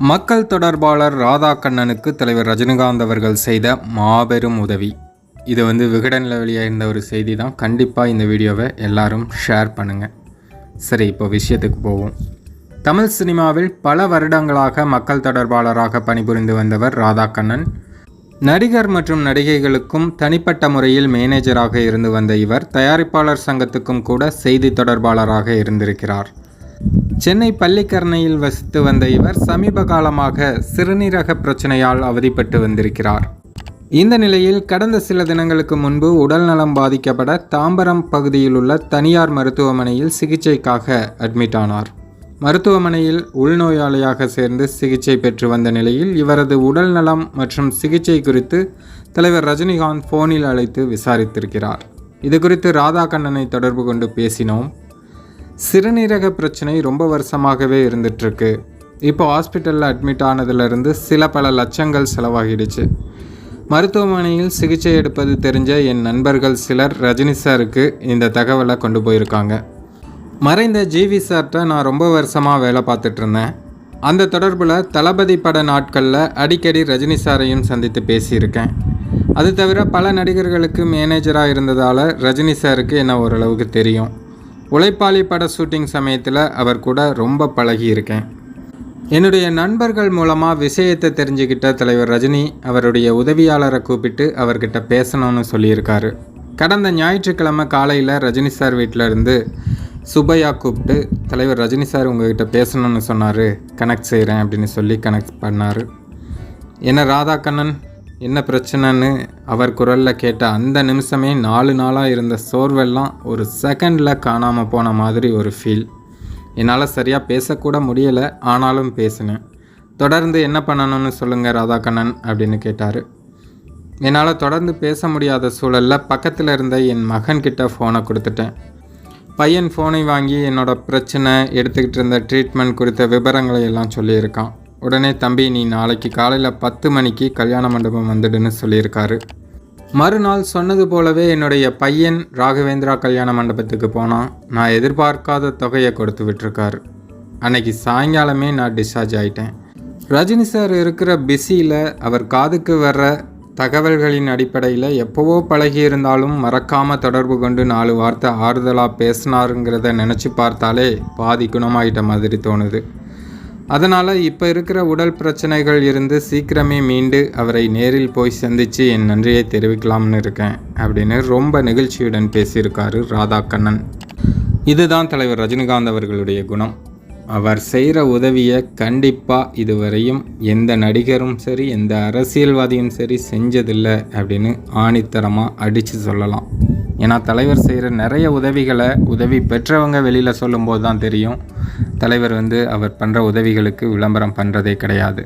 மக்கள் தொடர்பாளர் ராதாகண்ணனுக்கு தலைவர் ரஜினிகாந்த் அவர்கள் செய்த மாபெரும் உதவி. இது வந்து விகடனில் வெளியாகிருந்த ஒரு செய்தி தான் கண்டிப்பாக இந்த வீடியோவை எல்லாரும் ஷேர் பண்ணுங்கள் சரி இப்போ விஷயத்துக்கு போவோம். தமிழ் சினிமாவில் பல வருடங்களாக மக்கள் தொடர்பாளராக பணிபுரிந்து வந்தவர் ராதாகண்ணன். நடிகர் மற்றும் நடிகைகளுக்கும் தனிப்பட்ட முறையில் மேனேஜராக இருந்து வந்த இவர் தயாரிப்பாளர் சங்கத்துக்கும் கூட செய்தி தொடர்பாளராக இருந்திருக்கிறார். சென்னை பள்ளிக்கரணையில் வசித்து வந்த இவர் சமீப காலமாக சிறுநீரக பிரச்சனையால் அவதிப்பட்டு வந்திருக்கிறார். இந்த நிலையில் கடந்த சில தினங்களுக்கு முன்பு உடல்நலம் பாதிக்கப்பட தாம்பரம் பகுதியில் உள்ள தனியார் மருத்துவமனையில் சிகிச்சைக்காக அட்மிட் ஆனார். மருத்துவமனையில் உள்நோயாளியாக சேர்ந்து சிகிச்சை பெற்று வந்த நிலையில் இவரது உடல் நலம் மற்றும் சிகிச்சை குறித்து தலைவர் ரஜினிகாந்த் ஃபோனில் அழைத்து விசாரித்திருக்கிறார். இது குறித்து ராதாகண்ணனை தொடர்பு கொண்டு பேசினோம். சிறுநீரக பிரச்சனை ரொம்ப வருஷமாகவே இருந்துகிட்ருக்கு இப்போ ஹாஸ்பிட்டலில் அட்மிட் ஆனதுலேருந்து சில பல லட்சங்கள் செலவாகிடுச்சு. மருத்துவமனையில் சிகிச்சை எடுப்பது தெரிஞ்ச என் நண்பர்கள் சிலர் ரஜினி சாருக்கு இந்த தகவலை கொண்டு போயிருக்காங்க. மறைந்த ஜிவி சார்கிட்ட நான் ரொம்ப வருஷமாக வேலை பார்த்துட்ருந்தேன். அந்த தொடர்பில் தளபதி பட நாட்களில் அடிக்கடி ரஜினி சாரையும் சந்தித்து பேசியிருக்கேன். அது தவிர பல நடிகர்களுக்கு மேனேஜராக இருந்ததால் ரஜினி சாருக்கு என்ன ஓரளவுக்கு தெரியும். உழைப்பாளி பட ஷூட்டிங் சமயத்தில் அவர் கூட ரொம்ப பழகி இருக்கேன் என்னுடைய நண்பர்கள் மூலமாக விஷயத்தை தெரிஞ்சுக்கிட்ட தலைவர் ரஜினி அவருடைய உதவியாளரை கூப்பிட்டு அவர்கிட்ட பேசணும்னு சொல்லியிருக்காரு. கடந்த ஞாயிற்றுக்கிழமை காலையில் ரஜினி சார் வீட்டில் இருந்து சுபையா கூப்பிட்டு தலைவர் ரஜினி சார் உங்ககிட்ட பேசணும்னு சொன்னார் கனெக்ட் செய்கிறேன் அப்படின்னு சொல்லி கனெக்ட் பண்ணார். என்ன ராதாகண்ணன்? என்ன பிரச்சனைன்னு அவர் குரலில் கேட்ட அந்த நிமிஷமே நாலு நாளாக இருந்த சோர்வெல்லாம் ஒரு செகண்டில் காணாமல் போன மாதிரி ஒரு ஃபீல் என்னால் சரியாக பேசக்கூட முடியலை ஆனாலும் பேசினேன். தொடர்ந்து என்ன பண்ணணும்னு சொல்லுங்கள் ராதாகண்ணன் அப்படின்னு கேட்டார். என்னால் தொடர்ந்து பேச முடியாத சூழலில் பக்கத்தில் இருந்த என் மகன்கிட்ட ஃபோனை கொடுத்துட்டேன். பையன் ஃபோனை வாங்கி என்னோட பிரச்சனை எடுத்துக்கிட்டு இருந்த ட்ரீட்மெண்ட் குறித்த விவரங்களை எல்லாம் சொல்லியிருக்கான். உடனே தம்பி நீ நாளைக்கு காலையில் பத்து மணிக்கு கல்யாண மண்டபம் வந்துடுன்னு சொல்லியிருக்காரு. மறுநாள் சொன்னது போலவே என்னுடைய பையன் ராகவேந்திரா கல்யாண மண்டபத்துக்கு போனான். நான் எதிர்பார்க்காத தொகையை கொடுத்து விட்டுருக்காரு. அன்னைக்கு சாயங்காலமே நான் டிஸ்சார்ஜ் ஆயிட்டேன். ரஜினி சார் இருக்கிற பிஸியில் அவர் காதுக்கு வர்ற தகவல்களின் அடிப்படையில் எப்போவோ பழகி இருந்தாலும் மறக்காமல் தொடர்பு கொண்டு நாலு வார்த்தை ஆறுதலாக பேசினாருங்கிறத நினச்சி பார்த்தாலே பாதி குணமாயிட்ட மாதிரி தோணுது. அதனால் இப்போ இருக்கிற உடல் பிரச்சனைகள் இருந்து சீக்கிரமே மீண்டு அவரை நேரில் போய் சந்தித்து என் நன்றியை தெரிவிக்கலாம்னு இருக்கேன் அப்படின்னு ரொம்ப நெகிழ்ச்சியுடன் பேசியிருக்காரு ராதாகண்ணன். இதுதான் தலைவர் ரஜினிகாந்த் அவர்களுடைய குணம். அவர் செய்கிற உதவியை கண்டிப்பாக இதுவரையும் எந்த நடிகரும் சரி எந்த அரசியல்வாதியும் சரி செஞ்சதில்லை அப்படின்னு ஆணித்தரமாக அடித்து சொல்லலாம். ஏன்னா தலைவர் செய்கிற நிறைய உதவிகளை உதவி பெற்றவங்க வெளியில் சொல்லும்போது தான் தெரியும். தலைவர் வந்து அவர் பண்ணுற உதவிகளுக்கு விளம்பரம் பண்ணுறதே கிடையாது.